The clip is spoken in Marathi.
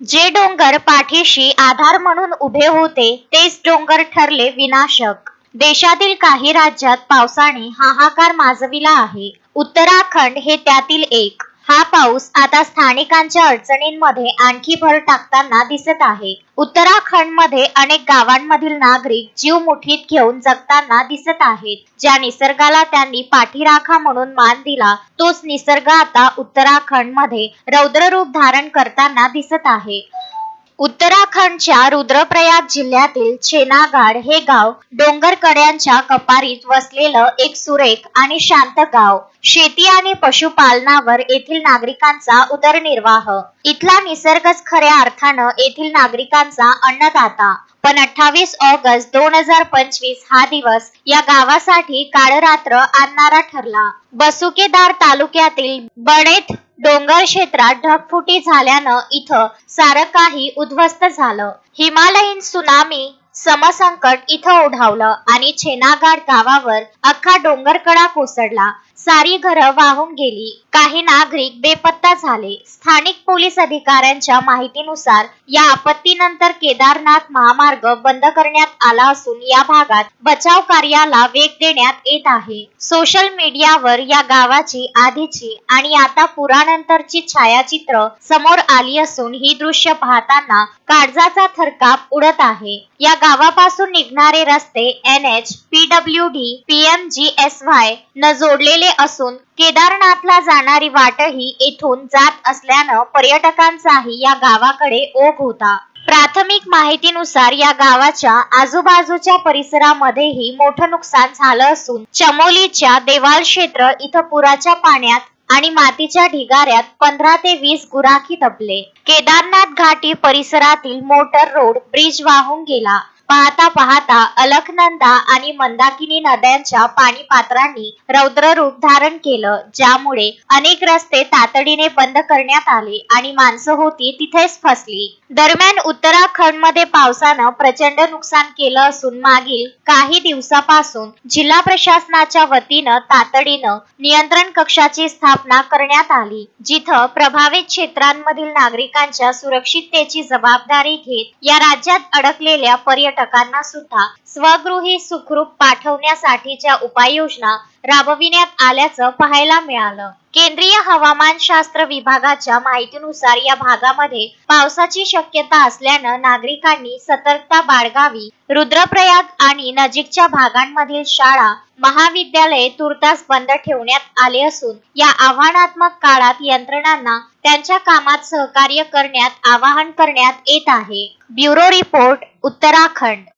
जे डोंगर पाठीशी आधार म्हणून उभे होते तेच डोंगर ठरले विनाशक. देशातील काही राज्यात पावसाने हाहाकार माजविला आहे. उत्तराखंड हे त्यातील एक. हा पाऊस आता स्थानिकांच्या अडचणींमध्ये आणखी भर टाकताना दिसत आहे. उत्तराखंडमध्ये अनेक गावांमधील नागरिक जीव मुठीत घेऊन जगताना दिसत आहेत. ज्या निसर्गाला त्यांनी पाठीराखा म्हणून मान दिला तोच निसर्ग आता उत्तराखंडमध्ये रौद्ररूप धारण करताना दिसत आहे. उत्तराखंडच्या रुद्रप्रयाग जिल्ह्यातील छेनागाड हे गाव डोंगर कड्यांच्या कपारीत वसलेलं एक सुरेख आणि शांत गाव. शेती आणि पशुपालनावर येथील नागरिकांचा उदरनिर्वाह. इथला निसर्गच खऱ्या अर्थानं येथील नागरिकांचा अन्नदाता. पण अठ्ठावीस ऑगस्ट दोन हजार पंचवीस हा दिवस या गावासाठी काळरात्र आणणारा ठरला. बसुकेदार तालुक्यातील बडेत डोंगर क्षेत्रात ढगफुटी झाल्यानं इथं सारं काही उद्ध्वस्त झालं. हिमालयीन सुनामी समसंकट इथं ओढावलं आणि छेनागाड गावावर अख्खा डोंगरकडा कोसळला. सारी घरं वाहून गेली. काही नागरिक बेपत्ता झाले. स्थानिक पोलीस अधिकाऱ्यांच्या माहितीनुसार या आपत्तीनंतर केदारनाथ महामार्ग बंद करण्यात आला असून या भागात बचाव कार्याला वेग देण्यात येत आहे. सोशल मीडियावर या गावाची आधीची आणि आता पुरानंतरची छायाचित्र समोर आली असून ही दृश्य पाहताना काळजाचा थरकाप उडत आहे. या गावापासून निघणारे रस्ते N H PW D PMG S Y न जोडलेले असून केदारनाथला जाणारी वाटही येथून जात असल्यानं पर्यटकांचाही या गावाकडे ओघ होता. प्राथमिक माहितीनुसार या गावाच्या आजूबाजूच्या परिसरामध्येही मोठं नुकसान झालं असून चमोलीच्या देवाल क्षेत्र इथं पुराच्या पाण्यात आणि मातीच्या ढिगाऱ्यात पंधरा ते वीस गुराखी दबले केदारनाथ घाटी परिसरातील मोटर रोड ब्रिज वाहून गेला. पाहता पाहता अलखनंदा आणि मंदाकिनी नद्यांच्या पाणी पात्रांनी रौद्र रूप धारण केलं ज्यामुळे अनेक रस्ते तातडीने बंद करण्यात आले आणि माणसं होती तिथेच फसली. दरम्यान उत्तराखंडमध्ये पावसानं प्रचंड नुकसान केलं असून मागील काही दिवसापासून जिल्हा प्रशासनाच्या वतीनं तातडीनं नियंत्रण कक्षाची स्थापना करण्यात आली जिथं प्रभावित क्षेत्रांमधील नागरिकांच्या सुरक्षिततेची जबाबदारी घेत या राज्यात अडकलेल्या पर्यटन पर्यटकांना सुद्धा स्वगृही सुखरूप पाठवण्यासाठीच्या उपाययोजना राबविण्यात आल्याचं पाहायला मिळालं. केंद्रीय हवामानशास्त्र विभागाच्या माहितीनुसार या भागामध्ये पावसाची शक्यता असल्यानं नागरिकांनी सतर्कता बाळगावी. रुद्रप्रयाग आणि नजीकच्या भागांमधील शाळा महाविद्यालये तुर्तास बंद ठेवण्यात आले असून या आव्हानात्मक काळात यंत्रणांना त्यांच्या कामात सहकार्य करण्यात आवाहन करण्यात येत आहे. Bureau report Uttarakhand.